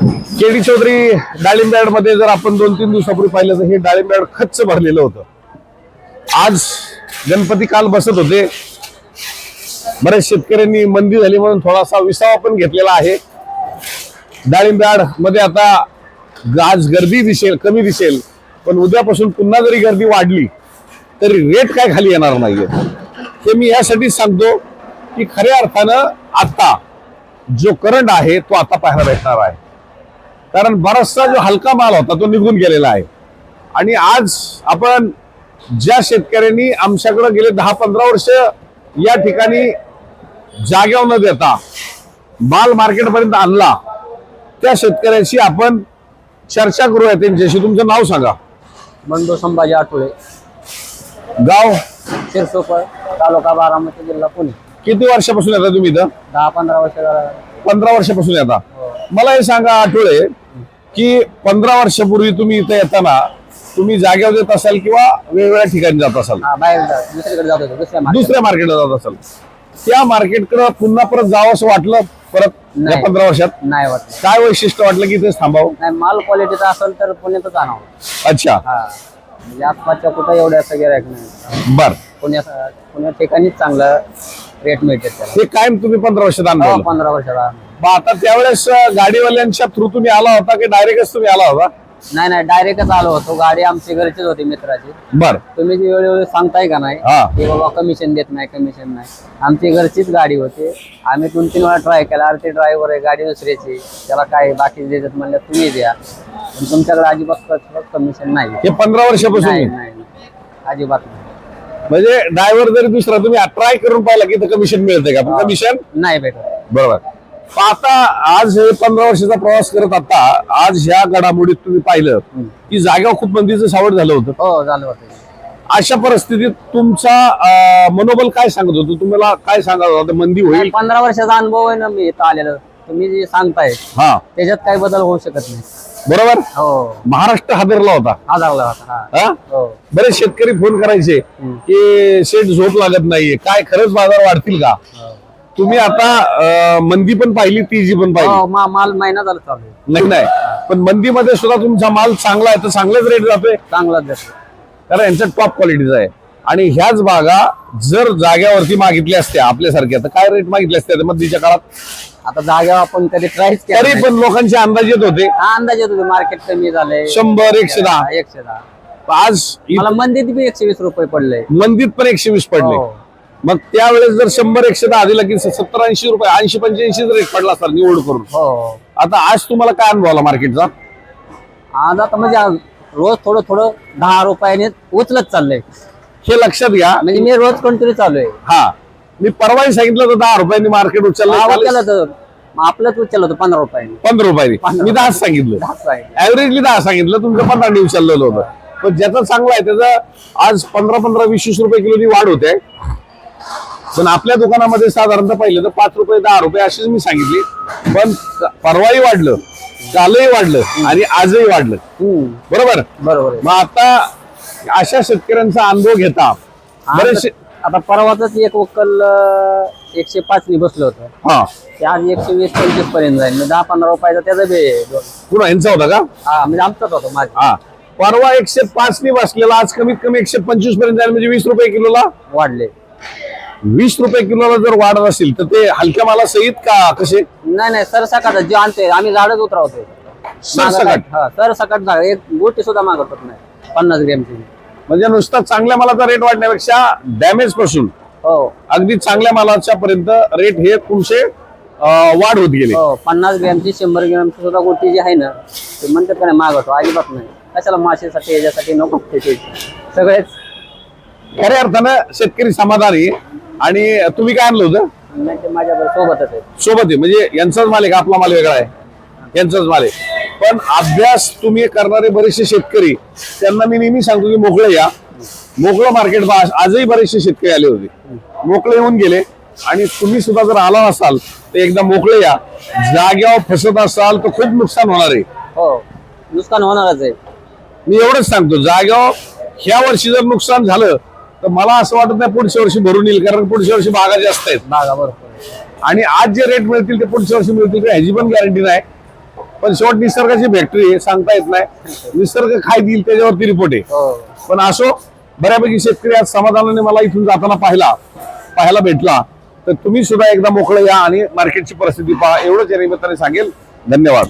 KD Chaudhari डाळिंबमध्ये जर आपण दोन तीन दिवसापूर्वी पाहिलं तर हे डाळिंब खच्च भरलेलं होतं. आज गणपती काल बसत होते. बऱ्याच शेतकऱ्यांनी मंदी झाली म्हणून थोडासा विसावा पण घेतलेला आहे. डाळिंबमध्ये आता आज गर्दी दिसेल कमी दिसेल. पण उद्यापासून पुन्हा जरी गर्दी वाढली तरी रेट काय खाली येणार नाहीये. हे मी यासाठी सांगतो की खऱ्या अर्थानं आता जो करंट आहे तो आता पाहायला भेटणार आहे. कारण बराचसा जो हलका माल होता तो निघून गेलेला आहे. आणि आज आपण ज्या शेतकऱ्यांनी आमच्याकडे गेले दहा पंधरा वर्ष या ठिकाणी जाग्यावर न देता माल मार्केटपर्यंत आणला त्या शेतकऱ्यांशी आपण चर्चा करूया. त्यांच्याशी तुमचं नाव सांगा. बंडू संभाजी आठवले. गाव? शिरसोपर तालुका बारामती जिल्हा पुणे. किती वर्षापासून येता तुम्ही इथं? दहा पंधरा वर्ष झाला. पंधरा वर्षापासून येता. मला हे सांगा आठवले की पंधरा वर्षापूर्वी तुम्ही इथं येताना तुम्ही जागेवर येत असाल किंवा वेगवेगळ्या ठिकाणी जात असाल? बाहेर जा- दुसरीकडे जात होतो दुसऱ्या मार्केट दुसऱ्या मार्केटला जात असाल. त्या मार्केटकडे पुन्हा परत जावं असं वाटलं परत या नाही. पंधरा वर्षात? नाही वाटत काय वैशिष्ट्य वाटलं की इथेच थांबावं? नाही माल क्वालिटीचा असेल तर पुण्यातच आणावं. अच्छा. हा. म्हणजे आसपासच्या कुठं एवढं असं गिरायक नाही. बर. पुण्या पुण्या ठिकाणीच चांगलं रेट मिळते त्याला. हे कायम तुम्ही पंधरा वर्षात अनुभवलं पंधरा वर्षाला मग आता त्यावेळेस गाडीवाल्यांच्या थ्रू तुम्ही आला होता की डायरेक्टच तुम्ही आला होता? नाही नाही डायरेक्टच आलो होतो. गाडी आमची घरचीच होती मित्राची. बर. तुम्ही जी वेळोवेळी सांगताय का नाही हा. की बाबा कमिशन देत नाही कमिशन नाही. आमची घरचीच गाडी होती. आम्ही दोन तीन वेळा ट्राय केला. अरे ते ड्रायव्हर आहे गाडी दुसऱ्याची. त्याला काय बाकी देतात म्हणलं तुम्ही द्या. पण तुमच्याकडे अजिबात कमिशन नाही. हे पंधरा वर्षापासून नाही अजिबात नाही. म्हणजे ड्रायव्हर जरी दुसरा तुम्ही ट्राय करून पाहिला की कमिशन मिळते का? कमिशन नाही भेटत. बरोबर. आता आज हे पंधरा वर्षाचा प्रवास करत आता आज ह्या घडामोडीत तुम्ही पाहिलं की जागेवर खूप मंदीचं सावड झालं होतं. हो झालं होतं. अशा परिस्थितीत तुमचा मनोबल काय सांगत होतो? तुम्हाला काय सांगत होता? मंदी होईल? पंधरा वर्षाचा अनुभव आहे ना मी इथं आलेलं. तुम्ही जे सांगताय हा. त्याच्यात काही बदल होऊ शकत नाही. बरोबर? हो. महाराष्ट्र हादरला होता. होता हा. हा? हो. बरेच शेतकरी फोन करायचे की शेठ झोप लागत नाहीये. काय खरंच बाजार वाढतील का? तुम्ही आता मंदी पण पाहिली तीजी पण पाहिली. हो मा- माल महिना झाला चालू आहे. नाही नाही. पण मंदीमध्ये सुद्धा तुमचा माल चांगला आहे तर चांगलेच रेट जातोय? चांगलाच जातो कारण यांचा टॉप क्वालिटीचा आहे. आणि ह्याच बागा जर जाग्यावरती मागितल्या असत्या आपल्यासारख्या तर काय रेट मागितल्या असत्या त्या मधीच्या काळात? आता जागेवर आपण कधी ट्रायच केला तरी नाही. पण लोकांचे अंदाज येत होते. हा अंदाज येतो मार्केट कमी झालंय शंभर एकशे दहा. हा, एकशे दहा. आज इ- मला मंदीत बी एकशे वीस रुपये पडले. मंदीत पण एकशे वीस पडले. हो. मग त्यावेळेस जर शंभर एकशे दहा दिला की सत्तर ऐंशी रुपये ऐंशी पंच्याऐंशी रेट पडला सर निवड करून. हो. आता आज तुम्हाला काय अनुभव आला मार्केटचा आज आता म्हणजे आज रोज थोडं थोडं दहा रुपयाने उचलत चाललंय. हे लक्षात घ्या. म्हणजे मी रोज कंटिन्यू चालू आहे हा. मी परवाही सांगितलं तर दहा रुपयांनी मार्केट उचललं तर आपलंच उचललं होतं पंधरा रुपयाने. पंधरा रुपयांनी. मी दहाच सांगितलं. ऍव्हरेजली दहा सांगितलं तुमचं पंधरा उचललेलं होतं. पण ज्याचा चांगला आहे त्याचा आज पंधरा पंधरा वीस वीस रुपये किलोनी वाढ होते. पण आपल्या दुकानामध्ये साधारणतः पाहिलं तर पाच रुपये दहा रुपये अशीच मी सांगितली. पण परवाही वाढलं कालही वाढलं आणि आजही वाढलं. बरोबर? बरोबर. मग आता अशा शेतकऱ्यांचा अनुभव घेता. बरेचसे आता परवाच एक वक्कल एकशे पाच नि बसलं होतं. हा. ते आज एकशे वीस पंचवीसपर्यंत जाईल. म्हणजे दहा पंधरा रुपयाचा त्याचा बी. पुन्हा यांचा होता का? हा म्हणजे आमचाच होतो माझा. हा. परवा एकशे पाच नि बसलेला आज कमीत कमी एकशे पंचवीसपर्यंत जाईल. म्हणजे वीस रुपये किलोला? वाढले. वीस रुपये किलोला जर वाढत असेल तर ते हलक्या माला सहित का कसे? नाही नाही सरसकट जे आणतोय आम्ही झाडच उतरवतोय. सरसकट? हा सरसकट झाड एक गोटी सुद्धा मागत होत नाही पन्नास ग्रॅमची. म्हणजे नुसता चांगल्या मालाचा रेट वाढण्यापेक्षा डॅमेजपासून हो. अगदी चांगल्या मालाच्या पर्यंत रेट हे तुमचे वाढ होत गेले. हो पन्नास ग्रॅमची शंभर ग्रॅमची सुद्धा गोटी जी आहे ना ते म्हणतात का नाही मागवतो अजिबात नाही. कशाला मासेसाठी याच्यासाठी नको. सगळेच खऱ्या अर्थानं शेतकरी समाधानी. आणि तुम्ही काय आणलं होतं? नाही ते माझ्याबरोबर सोबतच आहे सोबत आहे. म्हणजे यांचाच माल आहे का? आपला माल वेगळा आहे. यांचाच माल आहे. पण अभ्यास तुम्ही करणारे बरेचसे शेतकरी त्यांना मी नेहमी सांगतो की मोकळे या. मोकळं मार्केट आजही बरेचसे शेतकरी आले होते. मोकळे येऊन गेले. आणि तुम्ही सुद्धा जर आला नसाल तर एकदा मोकळे या. जाग्यावर फसत असाल तर खूप नुकसान होणार आहे. हो. नुकसान होणारच आहे. मी एवढंच सांगतो. जाग्यावर ह्या वर्षी जर नुकसान झालं तर मला असं वाटत नाही पुढच्या वर्षी भरून येईल कारण पुढच्या वर्षी बागा जास्त आहेत. बागा भरपूर आहे. आणि आज जे रेट मिळतील ते पुढच्या वर्षी मिळतील का ह्याची पण गॅरंटी नाही. पण शेवट निसर्गाची फॅक्टरी सांगता येत नाही. निसर्ग काय देईल त्याच्यावरती रिपोर्ट आहे. हो. पण असो बऱ्यापैकी शेतकरी आज समाधानाने मला इथून जाताना पाहिला पाहायला भेटला. तर तुम्ही सुद्धा एकदा मोकळे या आणि मार्केटची परिस्थिती पहा. एवढंच या निमित्ताने सांगेल. धन्यवाद.